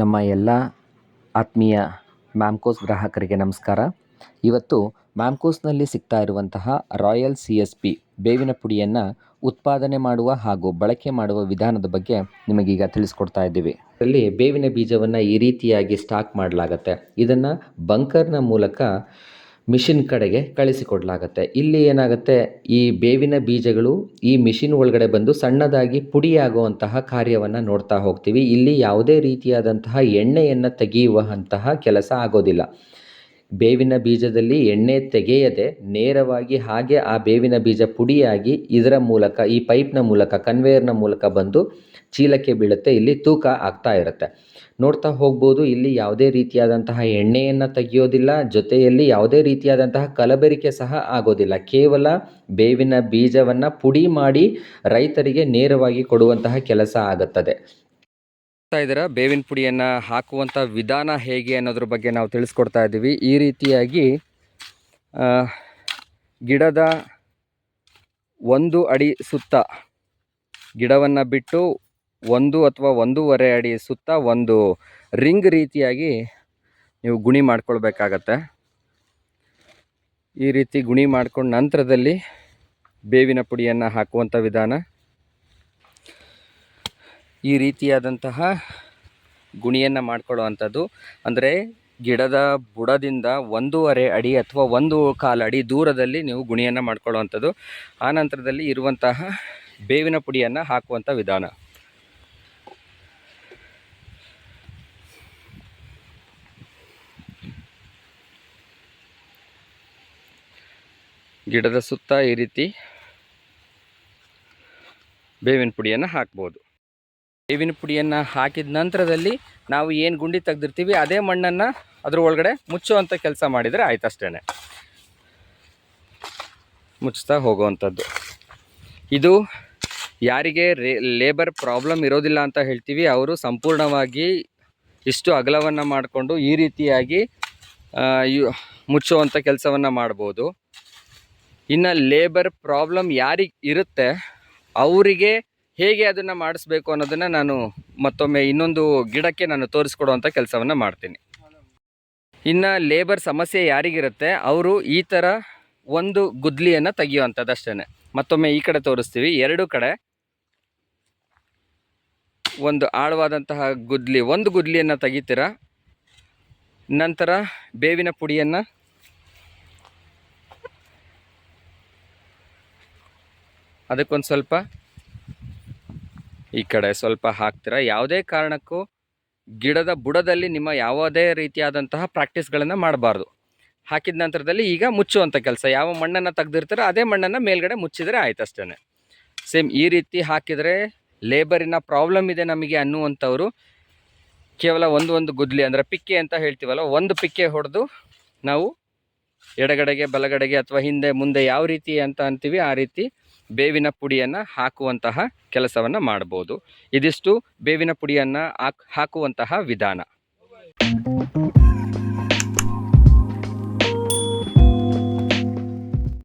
ನಮ್ಮ ಎಲ್ಲ ಆತ್ಮೀಯ ಮ್ಯಾಮ್ಕೋಸ್ ಗ್ರಾಹಕರಿಗೆ ನಮಸ್ಕಾರ. ಇವತ್ತು ಮ್ಯಾಮ್ಕೋಸ್ನಲ್ಲಿ ಸಿಗ್ತಾ ಇರುವಂತಹ ರಾಯಲ್ ಸಿ ಎಸ್ ಪಿ ಬೇವಿನ ಪುಡಿಯನ್ನು ಉತ್ಪಾದನೆ ಮಾಡುವ ಹಾಗೂ ಬಳಕೆ ಮಾಡುವ ವಿಧಾನದ ಬಗ್ಗೆ ನಿಮಗೀಗ ತಿಳಿಸ್ಕೊಡ್ತಾ ಇದ್ದೀವಿ. ಇದರಲ್ಲಿ ಬೇವಿನ ಬೀಜವನ್ನು ಈ ರೀತಿಯಾಗಿ ಸ್ಟಾಕ್ ಮಾಡಲಾಗತ್ತೆ. ಇದನ್ನು ಬಂಕರ್ನ ಮೂಲಕ ಮಿಷಿನ್ ಕಡೆಗೆ ಕಳಿಸಿಕೊಡಲಾಗತ್ತೆ. ಇಲ್ಲಿ ಏನಾಗುತ್ತೆ, ಈ ಬೇವಿನ ಬೀಜಗಳು ಈ ಮಿಷಿನ್ ಒಳಗಡೆ ಬಂದು ಸಣ್ಣದಾಗಿ ಪುಡಿಯಾಗುವಂತಹ ಕಾರ್ಯವನ್ನು ನೋಡ್ತಾ ಹೋಗ್ತೀವಿ. ಇಲ್ಲಿ ಯಾವುದೇ ರೀತಿಯಾದಂತಹ ಎಣ್ಣೆಯನ್ನು ತೆಗೆಯುವಂತಹ ಕೆಲಸ ಆಗೋದಿಲ್ಲ. ಬೇವಿನ ಬೀಜದಲ್ಲಿ ಎಣ್ಣೆ ತೆಗೆಯದೆ ನೇರವಾಗಿ ಹಾಗೆ ಆ ಬೇವಿನ ಬೀಜ ಪುಡಿಯಾಗಿ ಇದರ ಮೂಲಕ, ಈ ಪೈಪ್ನ ಮೂಲಕ ಕನ್ವೇಯರ್ನ ಮೂಲಕ ಬಂದು ಚೀಲಕ್ಕೆ ಬೀಳುತ್ತೆ. ಇಲ್ಲಿ ತೂಕ ಆಗ್ತಾ ಇರುತ್ತೆ. ನೋಡ್ತಾ ಹೋಗ್ಬೋದು, ಇಲ್ಲಿ ಯಾವುದೇ ರೀತಿಯಾದಂತಹ ಎಣ್ಣೆಯನ್ನು ತೆಗೆಯೋದಿಲ್ಲ. ಜೊತೆಯಲ್ಲಿ ಯಾವುದೇ ರೀತಿಯಾದಂತಹ ಕಲಬೆರಿಕೆ ಸಹ ಆಗೋದಿಲ್ಲ. ಕೇವಲ ಬೇವಿನ ಬೀಜವನ್ನು ಪುಡಿ ಮಾಡಿ ರೈತರಿಗೆ ನೇರವಾಗಿ ಕೊಡುವಂತಹ ಕೆಲಸ ಆಗುತ್ತದೆ. ಇದರ ಬೇವಿನ ಪುಡಿಯನ್ನು ಹಾಕುವಂಥ ವಿಧಾನ ಹೇಗೆ ಅನ್ನೋದ್ರ ಬಗ್ಗೆ ನಾವು ತಿಳಿಸ್ಕೊಡ್ತಾ ಇದ್ದೀವಿ. ಈ ರೀತಿಯಾಗಿ ಗಿಡದ ಒಂದು ಅಡಿ ಸುತ್ತ, ಗಿಡವನ್ನು ಬಿಟ್ಟು ಒಂದು ಅಥವಾ ಒಂದೂವರೆ ಅಡಿ ಸುತ್ತ ಒಂದು ರಿಂಗ್ ರೀತಿಯಾಗಿ ನೀವು ಗುಣಿ ಮಾಡ್ಕೊಳ್ಬೇಕಾಗತ್ತೆ. ಈ ರೀತಿ ಗುಣಿ ಮಾಡ್ಕೊಂಡ ನಂತರದಲ್ಲಿ ಬೇವಿನ ಪುಡಿಯನ್ನು ಹಾಕುವಂಥ ವಿಧಾನ. ಈ ರೀತಿಯಾದಂತಹ ಗುಣಿಯನ್ನು ಮಾಡ್ಕೊಳ್ಳುವಂಥದ್ದು. ಅಂದರೆ ಗಿಡದ ಬುಡದಿಂದ ಒಂದೂವರೆ ಅಡಿ ಅಥವಾ ಒಂದು ಕಾಲು ಅಡಿ ದೂರದಲ್ಲಿ ನೀವು ಗುಣಿಯನ್ನು ಮಾಡ್ಕೊಳ್ಳುವಂಥದ್ದು. ಆ ನಂತರದಲ್ಲಿ ಇರುವಂತಹ ಬೇವಿನ ಪುಡಿಯನ್ನು ಹಾಕುವಂಥ ವಿಧಾನ. ಗಿಡದ ಸುತ್ತ ಈ ರೀತಿ ಬೇವಿನ ಪುಡಿಯನ್ನು ಹಾಕ್ಬೋದು. ಬೇವಿನ ಪುಡಿಯನ್ನು ಹಾಕಿದ ನಂತರದಲ್ಲಿ ನಾವು ಏನು ಗುಂಡಿ ತೆಗೆದಿರ್ತೀವಿ, ಅದೇ ಮಣ್ಣನ್ನು ಅದ್ರ ಒಳಗಡೆ ಮುಚ್ಚುವಂಥ ಕೆಲಸ ಮಾಡಿದರೆ ಆಯ್ತು ಅಷ್ಟೇ ಮುಚ್ಚುತ್ತಾ ಹೋಗುವಂಥದ್ದು. ಇದು ಯಾರಿಗೆ ಲೇಬರ್ ಪ್ರಾಬ್ಲಮ್ ಇರೋದಿಲ್ಲ ಅಂತ ಹೇಳ್ತೀವಿ. ಅವರು ಸಂಪೂರ್ಣವಾಗಿ ಇಷ್ಟು ಅಗಲವನ್ನು ಮಾಡಿಕೊಂಡು ಈ ರೀತಿಯಾಗಿ ಮುಚ್ಚುವಂಥ ಕೆಲಸವನ್ನು ಮಾಡ್ಬೋದು. ಇನ್ನು ಲೇಬರ್ ಪ್ರಾಬ್ಲಮ್ ಯಾರಿಗೆ ಇರುತ್ತೆ, ಅವರಿಗೆ ಹೇಗೆ ಅದನ್ನು ಮಾಡಿಸ್ಬೇಕು ಅನ್ನೋದನ್ನು ನಾನು ಮತ್ತೊಮ್ಮೆ ಇನ್ನೊಂದು ಗಿಡಕ್ಕೆ ನಾನು ತೋರಿಸ್ಕೊಡುವಂಥ ಕೆಲಸವನ್ನು ಮಾಡ್ತೀನಿ. ಇನ್ನು ಲೇಬರ್ ಸಮಸ್ಯೆ ಯಾರಿಗಿರುತ್ತೆ, ಅವರು ಈ ಥರ ಒಂದು ಗುದ್ಲಿಯನ್ನು ತೆಗಿಯುವಂಥದ್ದು ಅಷ್ಟೇ ಮತ್ತೊಮ್ಮೆ ಈ ಕಡೆ ತೋರಿಸ್ತೀವಿ, ಎರಡು ಕಡೆ. ಒಂದು ಆಳವಾದಂತಹ ಗುದ್ಲಿ, ಒಂದು ಗುದ್ಲಿಯನ್ನು ತೆಗಿತೀರ? ನಂತರ ಬೇವಿನ ಪುಡಿಯನ್ನು. ಅದಕ್ಕೊಂದು ಸ್ವಲ್ಪ ಈ ಕಡೆ ಸ್ವಲ್ಪ ಹಾಕ್ತೀರಾ? ಯಾವುದೇ ಕಾರಣಕ್ಕೂ ಗಿಡದ ಬುಡದಲ್ಲಿ ನಿಮ್ಮ ಯಾವುದೇ ರೀತಿಯಾದಂತಹ ಪ್ರಾಕ್ಟೀಸ್ಗಳನ್ನು ಮಾಡಬಾರ್ದು. ಹಾಕಿದ ನಂತರದಲ್ಲಿ ಈಗ ಮುಚ್ಚುವಂಥ ಕೆಲಸ. ಯಾವ ಮಣ್ಣನ್ನು ತೆಗೆದಿರ್ತಾರೋ ಅದೇ ಮಣ್ಣನ್ನು ಮೇಲ್ಗಡೆ ಮುಚ್ಚಿದರೆ ಆಯ್ತು ಅಷ್ಟೇ ಸೇಮ್ ಈ ರೀತಿ ಹಾಕಿದರೆ ಲೇಬರಿನ ಪ್ರಾಬ್ಲಮ್ ಇದೆ ನಮಗೆ ಅನ್ನುವಂಥವ್ರು ಕೇವಲ ಒಂದು ಒಂದು ಗುದ್ಲಿ ಅಂದರೆ ಪಿಕ್ಕೆ ಅಂತ ಹೇಳ್ತೀವಲ್ಲ, ಒಂದು ಪಿಕ್ಕೆ ಹೊಡೆದು ನಾವು ಎಡಗಡೆಗೆ, ಬಲಗಡೆಗೆ ಅಥವಾ ಹಿಂದೆ, ಮುಂದೆ ಯಾವ ರೀತಿ ಅಂತ ಅಂತೀವಿ, ಆ ರೀತಿ ಬೇವಿನ ಪುಡಿಯನ್ನು ಹಾಕುವಂತಹ ಕೆಲಸವನ್ನು ಮಾಡ್ಬೋದು ಇದಿಷ್ಟು ಬೇವಿನ ಪುಡಿಯನ್ನು ಹಾಕ್ ಹಾಕುವಂತಹ ವಿಧಾನ.